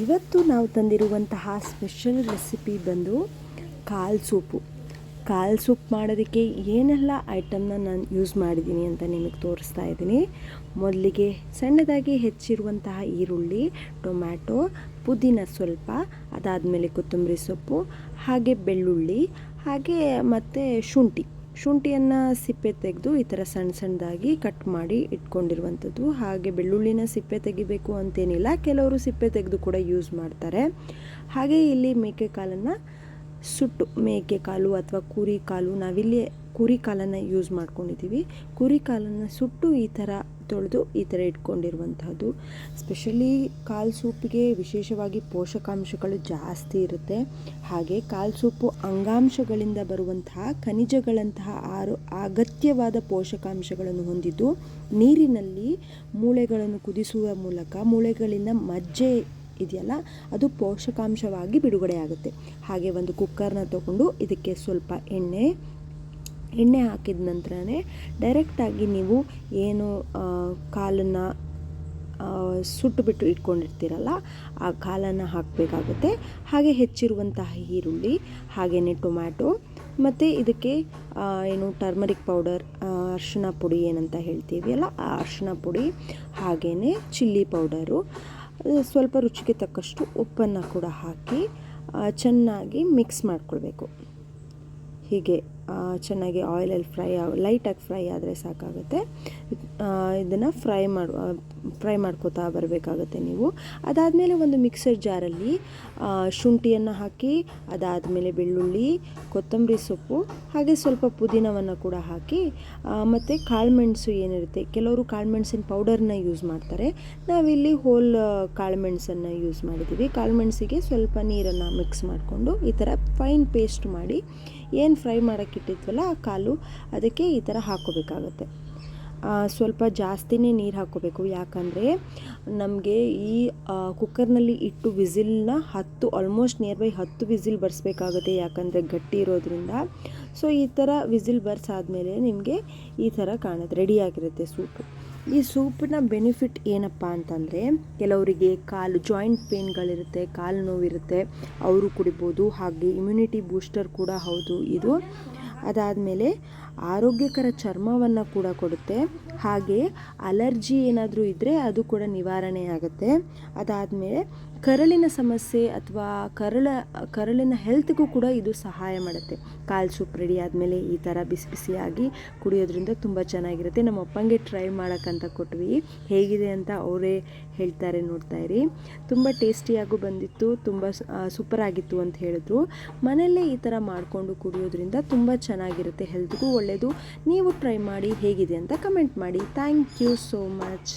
ಇವತ್ತು ನಾವು ತಂದಿರುವಂತಹ special recipe ಬಂದು ಕಾಲ್ ಸೂಪು. ಕಾಲ್ ಸೂಪ್ ಮಾಡೋದಕ್ಕೆ ಏನೆಲ್ಲ ಐಟಮ್ನ ನಾನು ಯೂಸ್ ಮಾಡಿದ್ದೀನಿ ಅಂತ ನಿಮಗೆ ತೋರಿಸ್ತಾ ಇದ್ದೀನಿ. ಮೊದಲಿಗೆ ಸಣ್ಣದಾಗಿ ಹೆಚ್ಚಿರುವಂತಹ ಈರುಳ್ಳಿ, ಟೊಮ್ಯಾಟೊ, ಪುದೀನ ಸ್ವಲ್ಪ, ಅದಾದಮೇಲೆ ಕೊತ್ತಂಬರಿ ಸೊಪ್ಪು, ಹಾಗೆ ಬೆಳ್ಳುಳ್ಳಿ, ಹಾಗೆ ಮತ್ತು ಶುಂಠಿ. ಶುಂಠಿಯನ್ನು ಸಿಪ್ಪೆ ತೆಗೆದು ಈ ಥರ ಸಣ್ಣ ಸಣ್ಣದಾಗಿ ಕಟ್ ಮಾಡಿ ಇಟ್ಕೊಂಡಿರುವಂಥದ್ದು. ಹಾಗೆ ಬೆಳ್ಳುಳ್ಳಿನ ಸಿಪ್ಪೆ ತೆಗಿಬೇಕು ಅಂತೇನಿಲ್ಲ, ಕೆಲವರು ಸಿಪ್ಪೆ ತೆಗೆದು ಕೂಡ ಯೂಸ್ ಮಾಡ್ತಾರೆ. ಹಾಗೆ ಇಲ್ಲಿ ಮೇಕೆ ಕಾಲನ್ನು ಸುಟ್ಟು, ಮೇಕೆ ಕಾಲು ಅಥವಾ ಕುರಿ ಕಾಲು, ನಾವಿಲ್ಲಿ ಕುರಿ ಕಾಲನ್ನು ಯೂಸ್ ಮಾಡ್ಕೊಂಡಿದ್ದೀವಿ. ಕುರಿ ಕಾಲನ್ನು ಸುಟ್ಟು ಈ ಥರ ತೊಳೆದು ಈ ಥರ ಇಟ್ಕೊಂಡಿರುವಂಥದ್ದು ಸ್ಪೆಷಲಿ ಕಾಲು ಸೂಪಿಗೆ ವಿಶೇಷವಾಗಿ ಪೋಷಕಾಂಶಗಳು ಜಾಸ್ತಿ ಇರುತ್ತೆ. ಹಾಗೆ ಕಾಲು ಸೂಪು ಅಂಗಾಂಶಗಳಿಂದ ಬರುವಂತಹ ಖನಿಜಗಳಂತಹ ಆರು ಅಗತ್ಯವಾದ ಪೋಷಕಾಂಶಗಳನ್ನು ಹೊಂದಿದ್ದು, ನೀರಿನಲ್ಲಿ ಮೂಳೆಗಳನ್ನು ಕುದಿಸುವ ಮೂಲಕ ಮೂಳೆಗಳಿಂದ ಮಜ್ಜೆ ಇದೆಯಲ್ಲ, ಅದು ಪೋಷಕಾಂಶವಾಗಿ ಬಿಡುಗಡೆ ಆಗುತ್ತೆ ಹಾಗೆ ಒಂದು ಕುಕ್ಕರ್ನ ತಗೊಂಡು ಇದಕ್ಕೆ ಸ್ವಲ್ಪ ಎಣ್ಣೆ ಎಣ್ಣೆ ಹಾಕಿದ ನಂತರನೇ ಡೈರೆಕ್ಟಾಗಿ ನೀವು ಏನು ಕಾಲನ್ನು ಸುಟ್ಟುಬಿಟ್ಟು ಇಟ್ಕೊಂಡಿರ್ತೀರಲ್ಲ, ಆ ಕಾಲನ್ನು ಹಾಕಬೇಕಾಗುತ್ತೆ. ಹಾಗೆ ಹೆಚ್ಚಿರುವಂತಹ ಈರುಳ್ಳಿ, ಹಾಗೆಯೇ ಟೊಮ್ಯಾಟೊ, ಮತ್ತು ಇದಕ್ಕೆ ಏನು ಟರ್ಮರಿಕ್ ಪೌಡರ್ ಅರಿಶಿಣ ಪುಡಿ ಏನಂತ ಹೇಳ್ತೀವಿ ಅಲ್ಲ, ಆ ಅರಿಶಿಣ ಪುಡಿ, ಹಾಗೆಯೇ ಚಿಲ್ಲಿ ಪೌಡರು ಸ್ವಲ್ಪ ರುಚಿಗೆ ತಕ್ಕಷ್ಟು ಉಪ್ಪನ್ನು ಕೂಡ ಹಾಕಿ ಚೆನ್ನಾಗಿ ಮಿಕ್ಸ್ ಮಾಡ್ಕೊಳ್ಬೇಕು. ಹೀಗೆ ಚೆನ್ನಾಗಿ ಆಯಿಲಲ್ಲಿ ಫ್ರೈ ಲೈಟಾಗಿ ಫ್ರೈ ಆದರೆ ಸಾಕಾಗುತ್ತೆ. ಇದನ್ನು ಫ್ರೈ ಮಾಡು ಫ್ರೈ ಮಾಡ್ಕೋತಾ ಬರಬೇಕಾಗುತ್ತೆ ನೀವು. ಅದಾದಮೇಲೆ ಒಂದು ಮಿಕ್ಸರ್ ಜಾರಲ್ಲಿ ಶುಂಠಿಯನ್ನು ಹಾಕಿ, ಅದಾದಮೇಲೆ ಬೆಳ್ಳುಳ್ಳಿ, ಕೊತ್ತಂಬರಿ ಸೊಪ್ಪು, ಹಾಗೆ ಸ್ವಲ್ಪ ಪುದೀನವನ್ನು ಕೂಡ ಹಾಕಿ ಮತ್ತು ಕಾಳುಮೆಣಸು ಏನಿರುತ್ತೆ, ಕೆಲವರು ಕಾಳುಮೆಣಸಿನ ಪೌಡರ್ನ ಯೂಸ್ ಮಾಡ್ತಾರೆ. ನಾವಿಲ್ಲಿ ಹೋಲ್ ಕಾಳುಮೆಣಸನ್ನು ಯೂಸ್ ಮಾಡಿದ್ದೀವಿ. ಕಾಳುಮೆಣಸಿಗೆ ಸ್ವಲ್ಪ ನೀರನ್ನು ಮಿಕ್ಸ್ ಮಾಡಿಕೊಂಡು ಈ ಥರ ಫೈನ್ ಪೇಸ್ಟ್ ಮಾಡಿ, ಏನು ಫ್ರೈ ಮಾಡೋಕ್ಕಿಟ್ಟಿದ್ವಲ್ಲ ಆ ಕಾಲು, ಅದಕ್ಕೆ ಈ ಥರ ಹಾಕೋಬೇಕಾಗತ್ತೆ ಸ್ವಲ್ಪ ಜಾಸ್ತಿನೇ ನೀರು ಹಾಕ್ಕೋಬೇಕು ಯಾಕಂದರೆ ನಮಗೆ ಈ ಕುಕ್ಕರ್ನಲ್ಲಿ ಇಟ್ಟು ವಿಸಿಲ್ನ ಹತ್ತು ಆಲ್ಮೋಸ್ಟ್ ನಿಯರ್ ಬೈ ಹತ್ತು ವಿಸಿಲ್ ಬರ್ಸ್ಬೇಕಾಗುತ್ತೆ ಯಾಕಂದರೆ ಗಟ್ಟಿ ಇರೋದ್ರಿಂದ. ಸೊ ಈ ಥರ ವಿಸಿಲ್ ಬರ್ಸಾದ್ಮೇಲೆ ನಿಮಗೆ ಈ ಥರ ಕಾಣುತ್ತೆ ರೆಡಿಯಾಗಿರುತ್ತೆ ಸೂಪು. ಈ ಸೂಪಿನ ಬೆನಿಫಿಟ್ ಏನಪ್ಪ ಅಂತಂದರೆ, ಕೆಲವರಿಗೆ ಕಾಲು ಜಾಯಿಂಟ್ ಪೇನ್ಗಳಿರುತ್ತೆ ಕಾಲು ನೋವಿರುತ್ತೆ, ಅವರು ಕುಡಿಬೋದು, ಹಾಗೆ ಇಮ್ಯುನಿಟಿ ಬೂಸ್ಟರ್ ಕೂಡ ಹೌದು. ಇದು ಅದಾದಮೇಲೆ ಆರೋಗ್ಯಕರ ಚರ್ಮವನ್ನು ಕೂಡ ಕೊಡುತ್ತೆ. ಹಾಗೆ ಅಲರ್ಜಿ ಏನಾದರೂ ಇದ್ದರೆ ಅದು ಕೂಡ ನಿವಾರಣೆ ಆಗುತ್ತೆ. ಅದಾದಮೇಲೆ ಕರಳಿನ ಸಮಸ್ಯೆ ಅಥವಾ ಕರಳ, ಕರಳಿನ ಹೆಲ್ತ್ಗೂ ಕೂಡ ಇದು ಸಹಾಯ ಮಾಡುತ್ತೆ. ಕಾಲು ಸೂಪ್ ರೆಡಿ ಆದಮೇಲೆ ಈ ಥರ ಬಿಸಿ ಬಿಸಿಯಾಗಿ ಕುಡಿಯೋದ್ರಿಂದ ತುಂಬ ಚೆನ್ನಾಗಿರುತ್ತೆ. ನಮ್ಮ ಅಪ್ಪಂಗೆ ಟ್ರೈ ಮಾಡೋಕ್ಕಂತ ಕೊಟ್ವಿ. ಹೇಗಿದೆ ಅಂತ ಅವರೇ ಹೇಳ್ತಾರೆ ನೋಡ್ತಾ ಇರಿ. ತುಂಬ ಟೇಸ್ಟಿಯಾಗೂ ಬಂದಿತ್ತು, ತುಂಬ ಸೂಪರ್ ಆಗಿತ್ತು ಅಂತ ಹೇಳಿದ್ರು. ಮನೆಯಲ್ಲೇ ಈ ಥರ ಮಾಡಿಕೊಂಡು ಕುಡಿಯೋದ್ರಿಂದ ತುಂಬ ಚೆನ್ನಾಗಿರುತ್ತೆ. ಹೆಲ್ತ್ಗೂ ಒಳ್ಳೆಯದು ನೀವು ಟ್ರೈ ಮಾಡಿ ಹೇಗಿದೆ ಅಂತ ಕಮೆಂಟ್ ಮಾಡಿ. Thank you so much